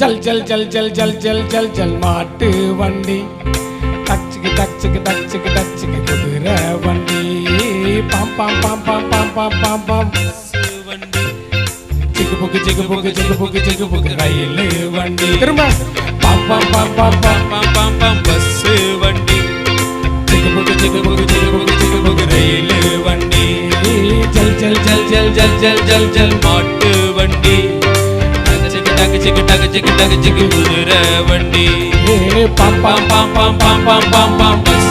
ஜல் ஜல் ஜல் ஜல் ஜல் ஜல் ஜல் ஜல் மாட்டு வண்டி டச்சுக்கு டச்சுக்கு டச்சுக்கு டச்சுக்கு குதிரை வண்டி பாம் பாம் பாம் பாம் பாம் பாம் பாம் பாம் வண்டி சிக்கு புக்கு சிக்கு புக்கு சிக்கு புக்கு சிக்கு புக்கு ரயில் வண்டி திரும்ப பாம் பாம் பாம் பாம் பாம் பாம் பாம் பாம் பஸ் வண்டி சிக்கு புக்கு சிக்கு புக்கு சிக்கு புக்கு சிக்கு புக்கு ரயில் வண்டி ஜல் ஜல் ஜல் ஜல் ஜல் ஜல் ஜல் ஜல் மாட்டு வண்டி டக்கு சிக்கு டக்கு சிக்கு டக்கு சிக்கு குதிரை வண்டி. பாம் பாம் பாம் பாம் பாம் பாம் பாம் பாம் பஸ்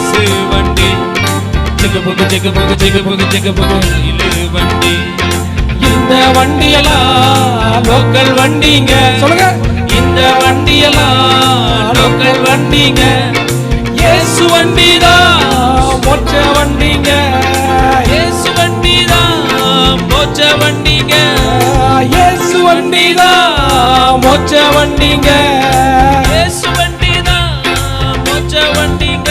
வண்டி. சிக்கு புக்கு சிக்கு புக்கு சிக்கு புக்கு சிக்கு புக்கு ரயில் வண்டி. இந்த வண்டியெல்லாம் லோக்கல் வண்டிங்க. சொல்லுங்க. இந்த வண்டியெல்லாம் லோக்கல் வண்டிங்க. இயேசு வண்டி தான் மொச்ச வண்டிங்க. ஏசு வண்டி தான் போச்ச வண்டிங்க. இயேசு வண்டி தான் மொச்ச வண்டிங்க. ஏசு வண்டி தான் போச்ச வண்டிங்க.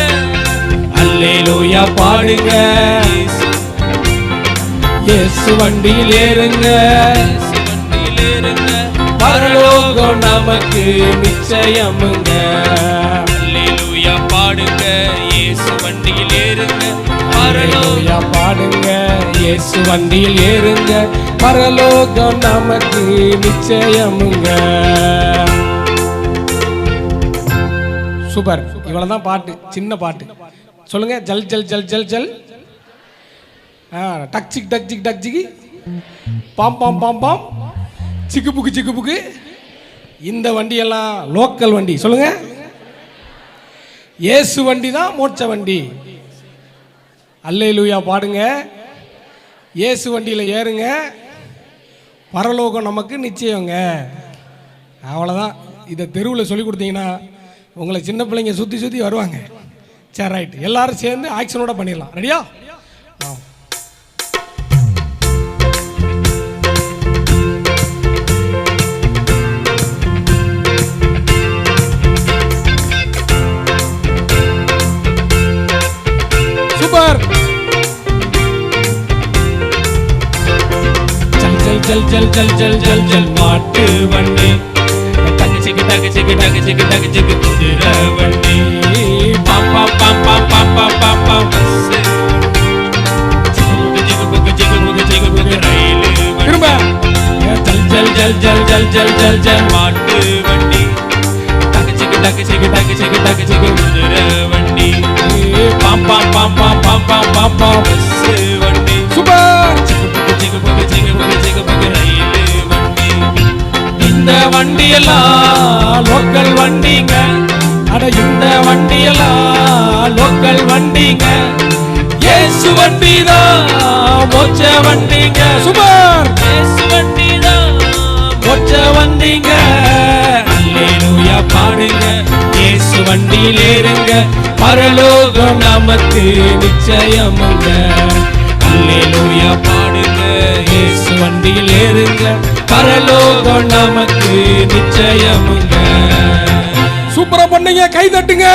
அல்லேலூயா பாடுங்க. இயேசு வண்டியில் ஏறுங்க. பரலோகம் நமக்கு நிச்சயமுங்க. அல்லேலூயா பாடுங்க. இயேசு வண்டியில் ஏறுங்க. பரலோயா பாடுங்க. இயேசு வண்டியில் ஏறுங்க. பரலோகம் நமக்கு நிச்சயமுங்க. சூப்பர். இவ்வளவுதான் பாட்டு. சின்ன பாட்டு. சொல்லுங்க. ஜல் ஜல் ஜல் ஜல் ஜல். ஆ டக் சிக் டக் சிக் டக் சிக்கி. பாம் பாம் பாம் பாம். சிக்கு புக்கு சிக்கு புக்கு. இந்த வண்டியெல்லாம் லோக்கல் வண்டி. சொல்லுங்க. இயேசு வண்டி தான் மோட்ச வண்டி. அல்லையிலூயா பாடுங்க. இயேசு வண்டியில் ஏறுங்க. பரலோகம் நமக்கு நிச்சயங்க. அவ்வளோதான் இதை தெருவில் சொல்லி கொடுத்தீங்கன்னா உங்களை சின்ன பிள்ளைங்க சுற்றி சுற்றி வருவாங்க. சரி ரைட் எல்லாரும் சேர்ந்து ஆக்ஷனோட பண்ணிடலாம். ரெடியா ஜல் ஜல் ஜல் ஜல் ஜல் ஜல் மாட்டு வண்டி தகச்சிக்கு தகச்சிக்கு தகச்சிக்கு தகச்சிக்கு குதிர வண்டி பாப்பா பாப்பா பாப்பா பாப்பா பஸ் ஜல் ஜல் ஜல் ஜல் ஜல் ஜல் ஜல் மாட்டு வண்டி தகச்சிக்கு தகச்சிக்கு தகச்சிக்கு தகச்சிக்கு குதிர வண்டி பாப்பா பாப்பா பாப்பா பாப்பா பஸ் வண்டியெல்லாம் லோக்கல் வண்டிங்க. அட இந்த வண்டியெல்லாம் லோக்கல் வண்டிங்க. இயேசு வண்டி தான் மோச்ச வண்டிங்க. சுபர் ஏசு வண்டி தான் மோச்ச வண்டிங்க. அல்லேலூயா பாடுங்க. இயேசு வண்டியில் ஏறுங்க. பரலோகம் நமக்கு நிச்சயமுங்க. அல்லேலூயா இயேசு வண்டியில் ஏறுங்க. பரலோகம் நமக்கு நிச்சயமுங்க. சூப்பரா பண்ணுங்க கை தட்டுங்க.